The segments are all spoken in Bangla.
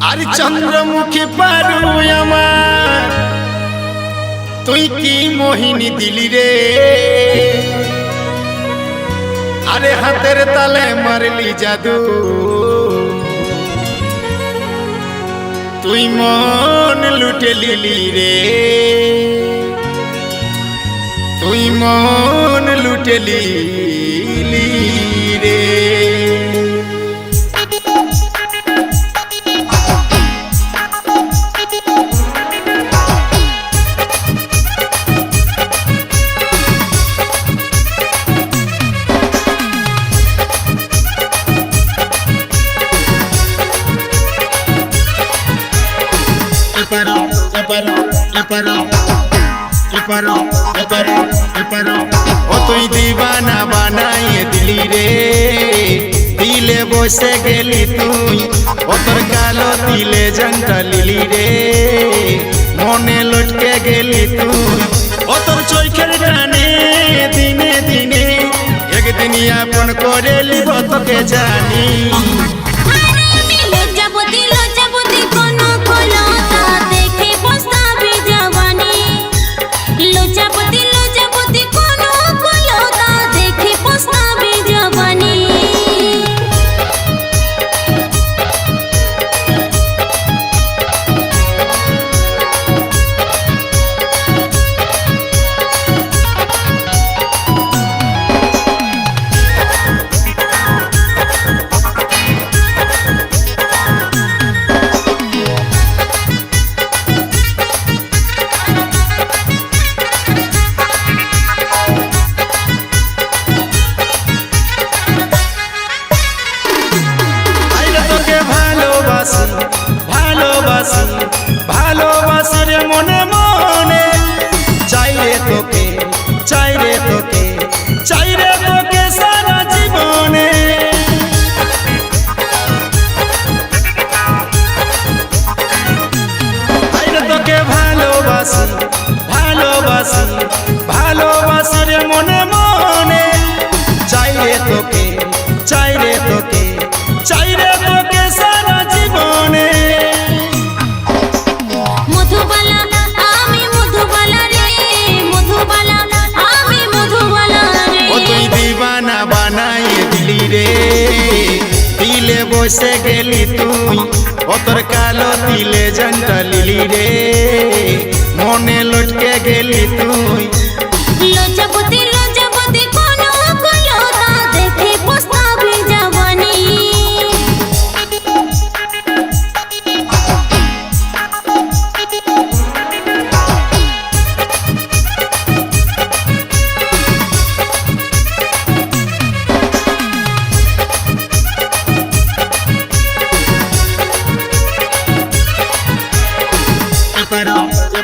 আর চন্দ্রমুখী পারু আমার। তুই কি মোহিনী দিলি রে? আরে হাতের তালে মারলি জাদু। তুই মন লুটে লিলি রে। তুই মন লুটে লিলি রে। এপারো এপারো এপারো এপারো ও তুই দিবানা বানাইয়ে দিলি রে দিলে বসে গেলি তুই ও তোর কালো দিলে জন্টা লিলি রে মনে লটকে গেলি তুই ও তোর চৈখের টানে দিনে দিনে একদিন আপন করে লিব তোকে জানি ভালোবাসি বসে গেলি তুই। ও তোর কালো দিলে জানটা লিলি রে। মনে লটকে গেলি তুই।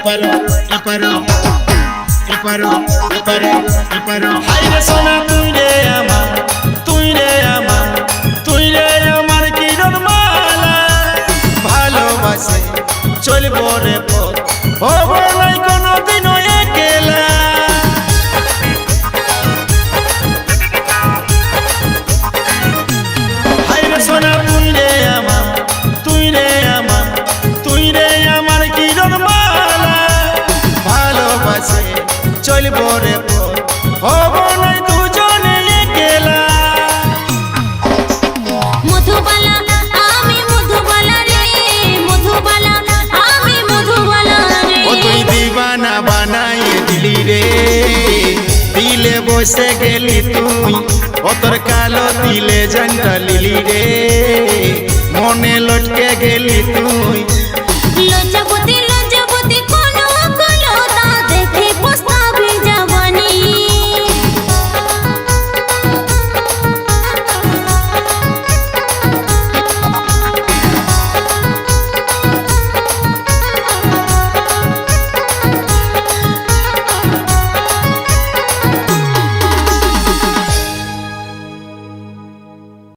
এপারো এপারো এপারো এপারো এপারো হাইরে সোনা তুই রে আমার তুই রে আমার তুই রে আমার কিরণ মালা ভালোবাসে চলবো রে পথ হব বসে গেলি তুই ও তোর কালো দিলে জন্টা লিলি রে। মনে লটকে গেলি তুই